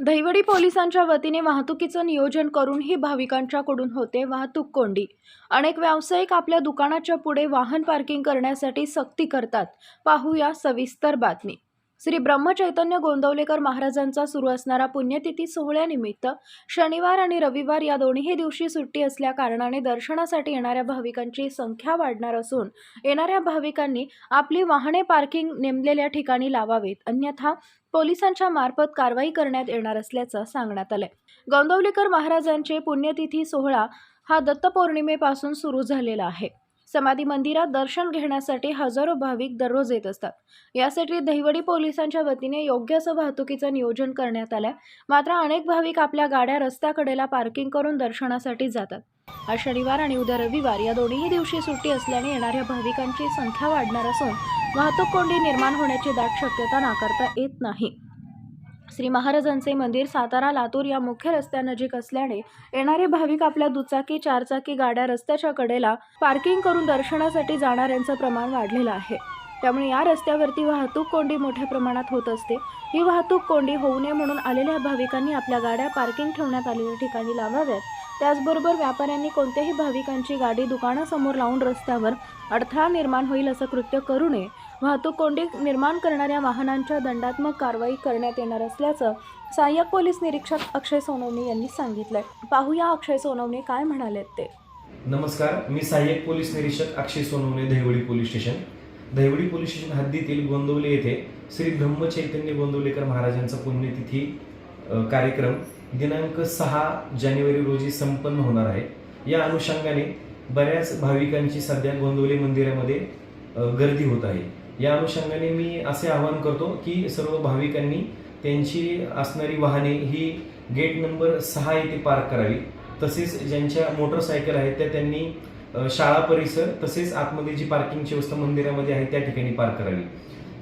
दहिवडी पोलिसांच्या वतीने वाहतुकीचं नियोजन करूनही भाविकांच्याकडून होते वाहतूक कोंडी. अनेक व्यावसायिक आपल्या दुकानाच्या पुढे वाहन पार्किंग करण्यासाठी सक्ती करतात. पाहूया सविस्तर बातमी. श्री ब्रह्मचैतन्य गोंदवलेकर महाराजांचा सुरू असणारा पुण्यतिथी सोहळ्यानिमित्त शनिवार आणि रविवार या दोन्ही दिवशी सुट्टी असल्या कारणाने दर्शनासाठी येणाऱ्या भाविकांची संख्या वाढणार असून येणाऱ्या भाविकांनी आपली वाहने पार्किंग नेमलेल्या ठिकाणी लावावीत. अन्यथा पोलिसांच्या मार्फत कारवाई करण्यात येणार असल्याचं सांगण्यात आलंय. गोंदवलेकर महाराजांचे पुण्यतिथी सोहळा हा दत्तपौर्णिमेपासून सुरू झालेला आहे. समाधी मंदिरात दर्शन घेण्यासाठी हजारो भाविक दररोज येत असतात. यासाठी दहिवडी पोलिसांच्या वतीने योग्य असं वाहतुकीचं नियोजन करण्यात आलंय. मात्र अनेक भाविक आपल्या गाड्या रस्त्याकडेला पार्किंग करून दर्शनासाठी जातात. आज शनिवार आणि उद्या रविवार या दोन्ही दिवशी सुट्टी असल्याने येणाऱ्या भाविकांची संख्या वाढणार असून वाहतूक कोंडी निर्माण होण्याची दाट शक्यता नाकारता येत नाही. श्री महाराजांचे मंदिर सातारा लातूर या मुख्य रस्त्यानजीक असल्याने येणारे भाविक आपल्या दुचाकी चारचाकी गाड्या रस्त्याच्या कडेला पार्किंग करून दर्शनासाठी जाणाऱ्यांचं प्रमाण वाढलेलं आहे. त्यामुळे या रस्त्यावरती वाहतूक कोंडी मोठ्या प्रमाणात होत असते. ही वाहतूक कोंडी होऊ नये म्हणून आलेल्या भाविकांनी आपल्या गाड्या पार्किंग ठेवण्यात आलेल्या ठिकाणी लावाव्यात. त्याचबरोबर व्यापाऱ्यांनी कोणत्याही भाविकांची गाडी दुकानासमोर लावून रस्त्यावर अडथळा निर्माण होईल असं कृत्य करू नये. वाहतूक कोंडी निर्माण करणाऱ्या वाहनांच्या दंडात्मक कारवाई करण्यात येणार असल्याचं सहाय्यक पोलीस निरीक्षक अक्षय सोनवणे यांनी सांगितलंय. पाहूया अक्षय सोनवणे काय म्हणालेत ते. नमस्कार मी सहाय्यक पोलीस निरीक्षक Akshay Sonawane Dahiwadi police station. Dahiwadi police station हद्दीतील गोंदवले येथे श्री ब्रह्मचैतन्य गोंदवलेकर महाराजांचा पुण्यतिथी कार्यक्रम दिनांक सहा जानेवारी रोजी संपन्न होणार आहे. या अनुषंगाने बऱ्याच भाविकांची सध्या गोंदवले मंदिरामध्ये गर्दी होत आहे. या अनुषंगाने मी असे आवाहन करतो की सर्व भाविकांनी त्यांची असणारी वाहने ही गेट नंबर सहा येथे पार्क करावी. तसेच ज्यांच्या मोटरसायकल आहेत त्या त्यांनी शाळा परिसर तसेच आतमध्ये जी पार्किंगची व्यवस्था मंदिरामध्ये आहे त्या ठिकाणी पार्क करावी.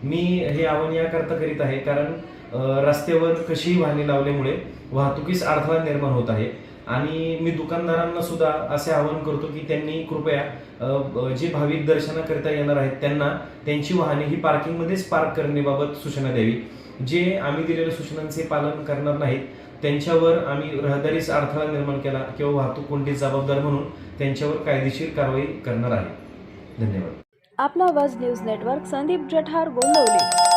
मी हे आवाहन याकरता करीत आहे कारण रस्त्यावर कशीही वाहने लावल्यामुळे वाहतुकीस अडथळा निर्माण होत आहे. आणि मी दुकानदारांना सुद्धा असे आवाहन करतो की त्यांनी कृपया जे भाविक दर्शनाकरिता येणार आहेत त्यांना त्यांची वाहने ही पार्किंगमध्येच पार्क करण्याबाबत सूचना द्यावी. जे आम्ही दिलेल्या सूचनांचे पालन करणार नाहीत त्यांच्यावर आम्ही रहदारीस अडथळा निर्माण केला किंवा वाहतूक कोणती जबाबदार म्हणून त्यांच्यावर कायदेशीर कारवाई करणार आहे. धन्यवाद. Aapla Awaaz news network Sandeep Jathar Gondavali